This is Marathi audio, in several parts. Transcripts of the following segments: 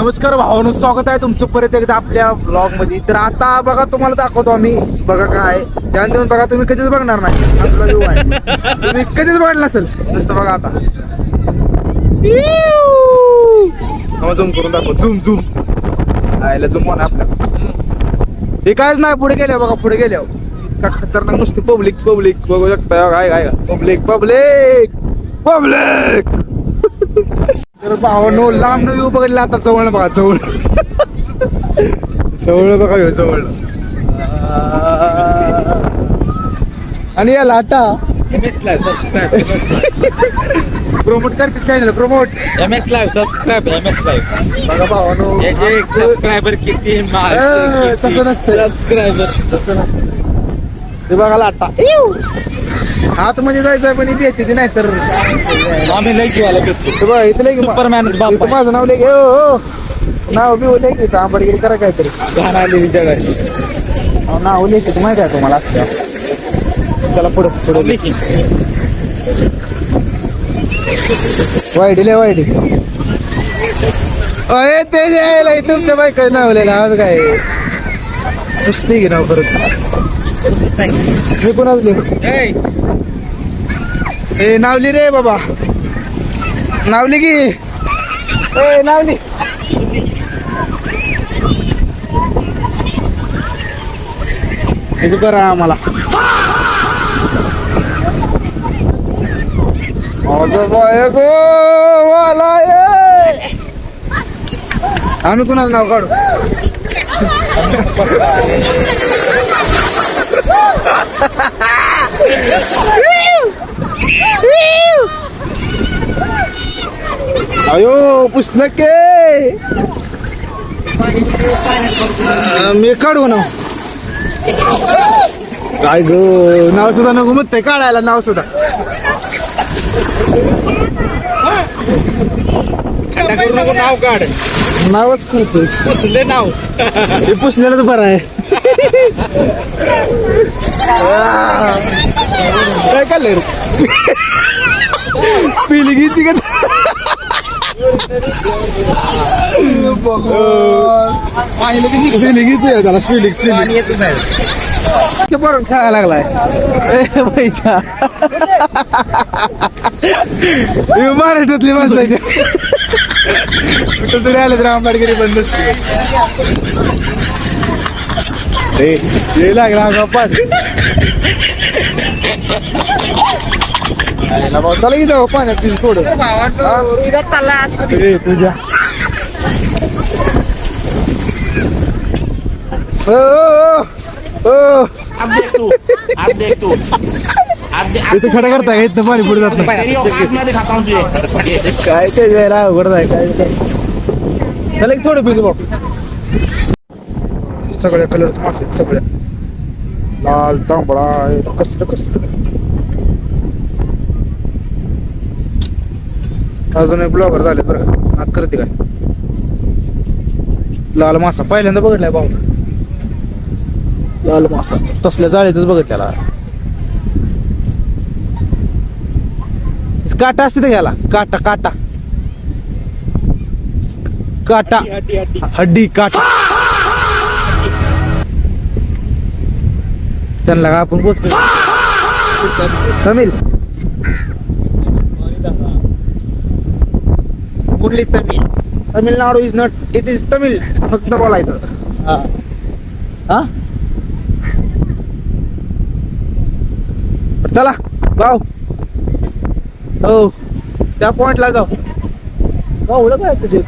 नमस्कार भावानो स्वागत आहे तुमचं परत एकदा आपल्या ब्लॉगमध्ये तर आता बघा तुम्हाला दाखवतो आम्ही. बघा काय ध्यान देऊन बघा तुम्ही कधीच बघणार नाही. असला आहे. तुम्ही कधीच बघितलं नसेल. नुसतं बघा आता. झूम करून दाखव. झूम झूम आयला झूम म्हणा आपल्या हे कायच नाही पुढे गेल्या बघा पुढे गेल्या का खतरनाक नुसतं पब्लिक पब्लिक बघू शकता काय काय पब्लिक पब्लिक पब्लिक तर भावानो लांब येऊ बघितलं आता जवळ बघा जवळ. जवळ बघा ह्यो जवळ. आणि या लाटा. M X live subscribe promote करते channel promote M X live subscribe M X live बघा भावानो सबस्क्रायबर किती तसं नसतं. सबस्क्रायबर तसं नसतं. ते बघा लाटा. इव. आतमध्ये जायचं पण इथे येते ती नाही तर आम्ही लई जीवाला भेटतो ते बघा इथं लय की बाप इथं आहे. माझं नाव लय हो हो. नाव बी लय की इथं आंबडगिरी करा काहीतरी. घाण आलेली जगाची. अहो, नाव लय की माहिती आहे तुम्हाला? असं चला पुढे पुढे वाईडी लय वाईडी अय ते जे यायला हे तुमच्या बायका नावलेला आम्ही काय? नुसती घे नाव परत. मी कोणाच लिहू ए, ए नावली रे बाबा. नावली की? ए नावली. बरं आम्हाला. आम्ही कुणाचं नाव काढू? अयो पुस्तके मी काढू ना. काय ग नाव सुद्धा नको मग ते काढायला नाव सुद्धा. नाव काढ. नावच करतो पुसले नाव. हे पुसलेलं बरं आहे. काय काढलंय रे पिली घेती घेते त्याला स्पिलिंग पाणी येतच नाही. बरोबर खेळायला लागलाय. हे महाराष्ट्रातली माणसं आहे. कुठं तरी आलं तर आंबाडगिरी बंद असते लागला हा पाठ भाऊ चला की जाऊ पाण्यात तिथे थोडं ए, तुझ्या ओ, ओ, ओ, ओ. अब देख तू अब देख तू अब खडा करता इथं पाणी पुढे जात नाही तेरी औकात मैं दिखाता हूँ तुझे काय ते जरा अवघड आहे काय काय एक थोडं पिजू बघ सगळ्या कलरचे मासे आहेत सगळ्या लाल तांबडा कसलं कसलं अजून एक ब्लॉगर झाले बरं का. नाक करते काय? लाल मासा. पहिल्यांदा बघितलाय भाऊ. लाल मासा. तसल्या जाळीतच बघितलेला. काटा असते घ्यायला. काटा काटा. काटा. हड्डी काटा. त्यांना आपण बोलतो तमिळ कुठली Tamil Tamil Nadu is not it is Tamil फक्त बोलायचं. हा. बरं, चला भाऊ हो त्या पॉइंटला जाऊ. भाऊ काय तुझे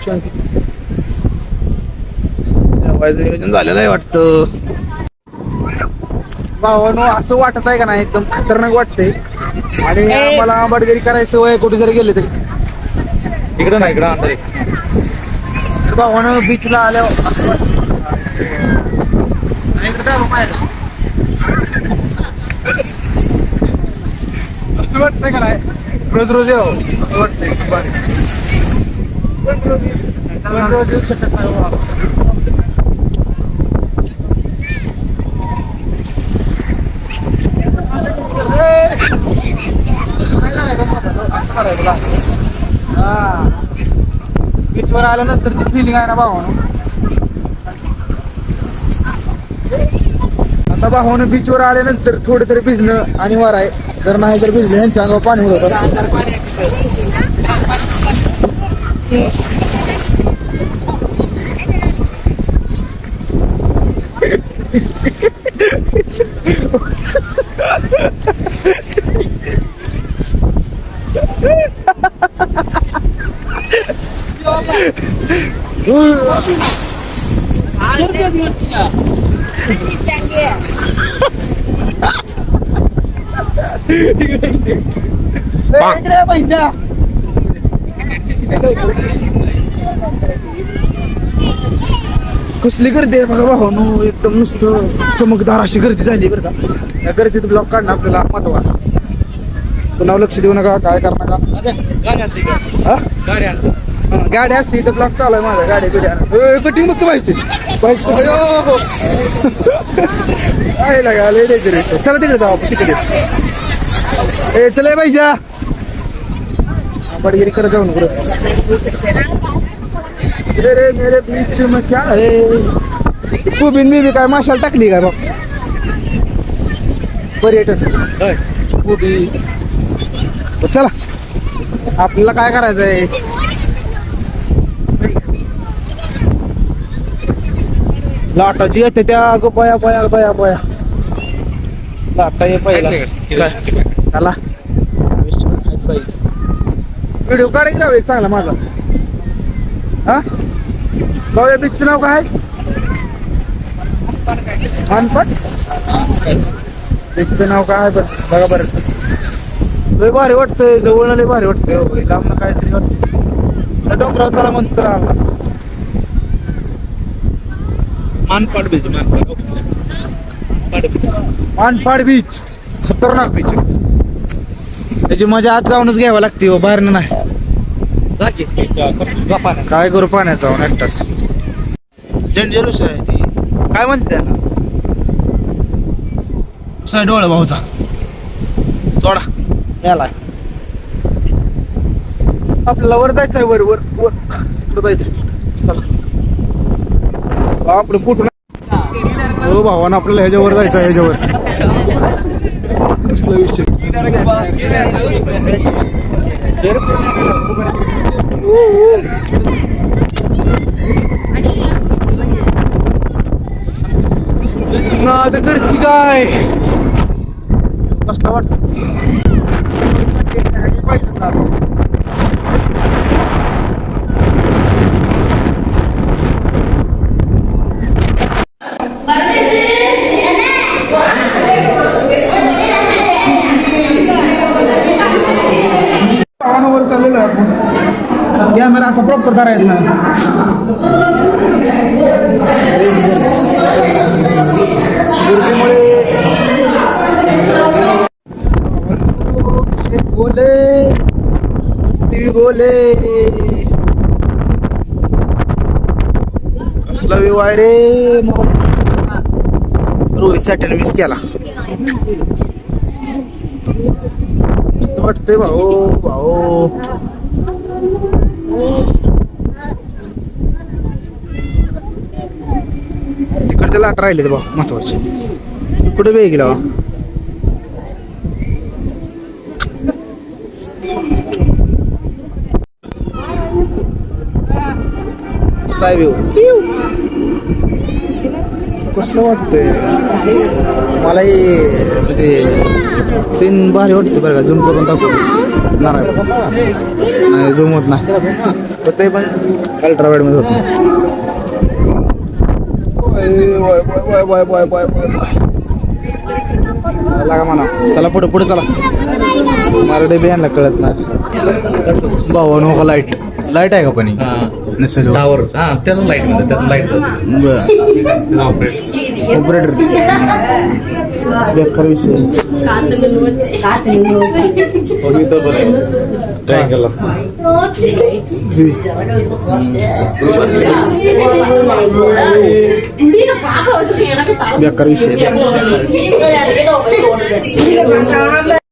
जेवायचं नियोजन झालेलं आहे वाटतं. भावानो असं वाटत आहे का नाही एकदम खतरनाक वाटते आणि आम्हाला आंबाडगिरी करायची सवय कुठे जरी गेले तरी. इकडं नाही इकडं अंदर भावानं बीचला आल्यावर असं वाटतं. इकडे दाबा पाहिलं. असं वाटतंय का नाही? रोज रोज यावं. असं वाटतंय. रोज रोज येऊ शकत नाही बाबा. हा. बीच बीचवर आल्यानंतर ती फिलिंग आहे ना भावानं. आता भावानं बीचवर आल्यानंतर थोडं तरी भिजणं आणि वर आहे. जर नाही तर भिजलं ह्यांच्या अंगावर पाणी उडवतात इकडे ये पैसा कसली गर्दी आहे बघा भावानो एकदम नुसतं चमकदार अशी गर्दी झाली बरं का. या गर्दीत ब्लॉक काढणं आपल्याला महत्त्व पुन्हा लक्ष देऊ नका काय करू नका. गाडी आणते का? गाडी असते इथं ब्लॉक चालू आहे माझा गाडी बिड्या कटिंग बघतो पाहिजे आहे लागा आहे. चला तिकडे जाऊ तिकडे. ए चला पाहिजे बडगिरी करत जाऊ नको रे रे मेरे बीच में क्या है? तू बिन मी बी काय माशाला टाकली काय बघ पर्यटन. उभी. चला. आपल्याला काय करायचंय? लाटा जी येते त्या ग बया बया बया बया लाटा ये पहिला? चला. व्हिडिओ काढायची राव एक चांगला माझा. हा? जाऊया बीचचं नाव काय? मानपट? बीचचं नाव काय बरं? बघा बरं. लय भारी वाटतंय जवळ लय भारी वाटतंय. लांब काहीतरी वाटतंय. त्या डोंगरावर चला म्हणतो आला. मानपाड बीच मानपाड. मानपाड बीच। खतरनाक बीच त्याची मजा आज जाऊनच घ्यावं लागते हो बाहेर नाही. जा की एक, अ, करतो. जा पाण्यात. काय करू पाण्यात जाऊन एकटाच. डेंजरस आहे ती. काय म्हणते त्याला? साय डोळे भाऊचा. सोडा. याला. आपल्याला वर जायचं आहे वर वर वर. वर जायचं चला. आपलं कुठून? हो भावानं आपल्याला ह्याच्यावर जायचं आहे ह्याच्यावर. कसला विषय? ना तर करती काय? कसला वाटत? आपण. कॅमेरा असा प्रॉपर धरायला ना. बोले ती बोले कसला व्यू रे मग. रोहित सॅटन मिस केला. वाटतंय भाऊ भाऊ. तिकडचे लाट राहिले भाऊ महत्त्वाचे. कुठे वेळ गेला साहेब येऊ. कसलं वाटतंय? मलाही म्हणजे सीन भारी वाटते बरं का. झूम करून दाखवतो. नाही नाही झूम होत नाही. तर ते पण अल्ट्रावेडमध्ये होतं. होत लागा म्हणा. चला पुढे पुढे चला. मराठी बियांना कळत नाही. भावा नको लाइट लाइट आहे का पण हा. नसेल टावर हा त्याला लाइटमध्ये त्याला लाइट जाते बरं ऑपरेट ऑपरेटर बेकार विषय ट्रायंगल बेकार विषय